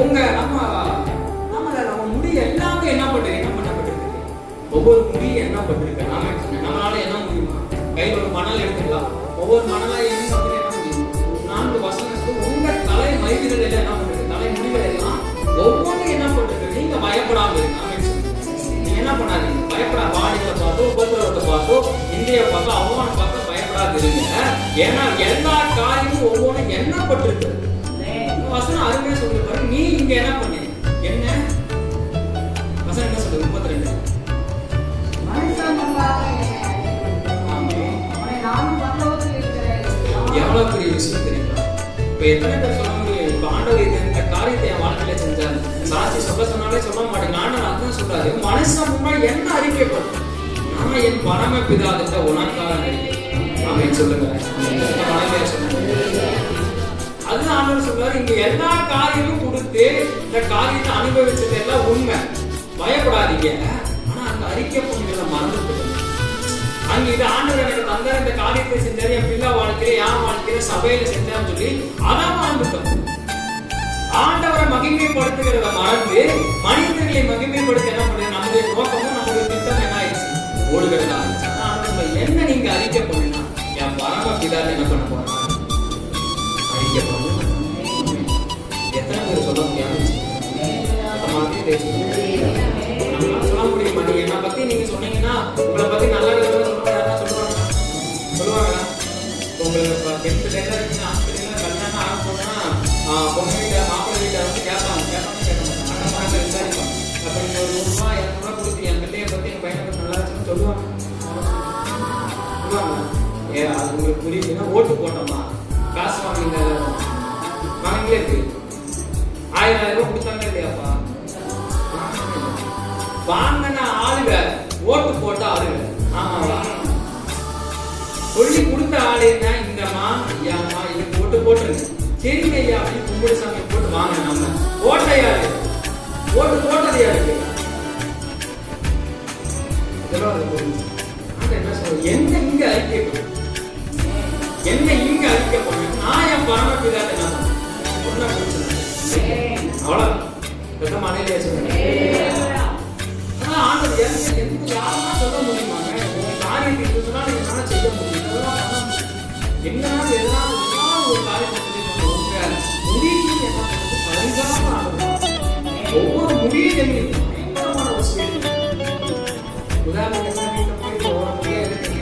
உங்க நம்ம நம்மள நம்ம முடி எல்லாமே என்ன பண்ணு என்ன பண்ணப்பட்டிருக்கு ஒவ்வொரு முடியும் என்ன பண்ணிருக்கு நாம நம்மளால என்ன முடியுமா? கையில் ஒரு மணல் எடுத்துக்கலாம். ஒவ்வொரு மணலா என்ன பண்ணி என்ன முடியும்? நான்கு வசனத்துக்கு உங்க தலை மைதிகள் எல்லாம் என்ன பண்ணுறது தலை முடிகள் எல்லாம் ஒவ்வொன்றும் என்ன பண்ணுறது நீங்க பயப்படாம இருங்க. சொல்லுங்க. நீங்க என்ன பண்ணாதீங்க? பயப்படா. வாடிகளை பார்த்தோ உபத்திரவத்தை பார்த்தோ இந்திய பார்த்தோ அவமான பார்த்தோ பயப்படாது இருங்க. ஏன்னா எல்லா காரியமும் ஒவ்வொன்றும் என்ன இந்த எவ்வளவு பெரிய விஷயம் தெரியுமா? இப்போ எத்தனை பேர் சொல்ல முடியும் ஆண்டவர் இது இந்த காரியத்தை என் வாழ்க்கையில செஞ்சார். சாட்சி சொல்ல சொன்னாலே சொல்ல மாட்டேங்க. நான் அதான் சொல்றாரு. மனுஷன் முன்னாடி என்ன அறிக்கை அறிக்கைப்படும் நான் என் பரம பிதாதிட்ட உனக்காக அப்படின்னு சொல்லுங்க இந்த சொல்லுங்க. அதுதான் ஆண்டவர் சொல்றாரு. இங்க எல்லா காரியமும் கொடுத்து இந்த காரியத்தை அனுபவிச்சது எல்லாம் உண்மை. பயப்படாதீங்க. ஆனா அந்த அறிக்கை பொண்ணுகளை மறந்துட்டு அங்க இது ஆண்டவர் எனக்கு தந்த இந்த காரியத்தை செஞ்சாரு என் பிள்ளை வாழ்க்கையில என் வாழ்க்கையில சபையில செஞ்சான்னு சொல்லி அதான் மறந்துட்டோம் ஆண்டவரை மகிமைப்படுத்துகிறத மறந்து மனிதர்களை மகிமைப்படுத்த என்ன பண்ணுறது நம்முடைய நோக்கமும் நம்முடைய திட்டம் என்ன ஆயிடுச்சு? ஓடுகிறதா ஆனா என்ன நீங்க அறிக்கை பண்ணுனா என் பரம பிதா என்ன பண்ண போறான்? அறிக்கை பண்ணுங்க எத்தனை பேர் சொல்ல முடியாது. மாதிரி பேசுங்க நம்மளால சொல்ல முடியுமா நீங்க என்ன பத்தி நீங்க சொன்னீங்கன்னா உங்களை பத்தி நல்லா பொண்ணு வீட்டை மாப்பிள்ளை வீட்டை வந்து கேட்பாங்க கேட்பாங்க கேட்க மாட்டாங்க அண்ணன் மகன் விசாரிப்பாங்க அப்ப நீங்க ஒரு நூறு இரநூறுவா கொடுத்து என் பிள்ளைய பத்தி என் பையனை பத்தி நல்லா இருக்குன்னு சொல்லுவாங்க சொல்லுவாங்க ஏ அது உங்களுக்கு புரியுதுன்னா ஓட்டு போட்டோமா காசு வாங்கிங்க வாங்கிலே இருக்கு ஆயிரம் ஆயிரம் ரூபாய் கொடுத்தாங்க இல்லையாப்பா வாங்கின ஆளுங்க ஓட்டு போட்ட ஆளுங்க ஆமாவா சொல்லி கொடுத்த ஆளு ஓட்டு போட்டது யாருக்கு என்ன என்ன இங்க ஐக்கியம் என்ன இங்க அறிக்கை நான் என் பரமபிதாட்ட என்ன பண்ணேன்? ஒண்ணா மனைவியா சொல்றேன். I don't want to speed. Without me,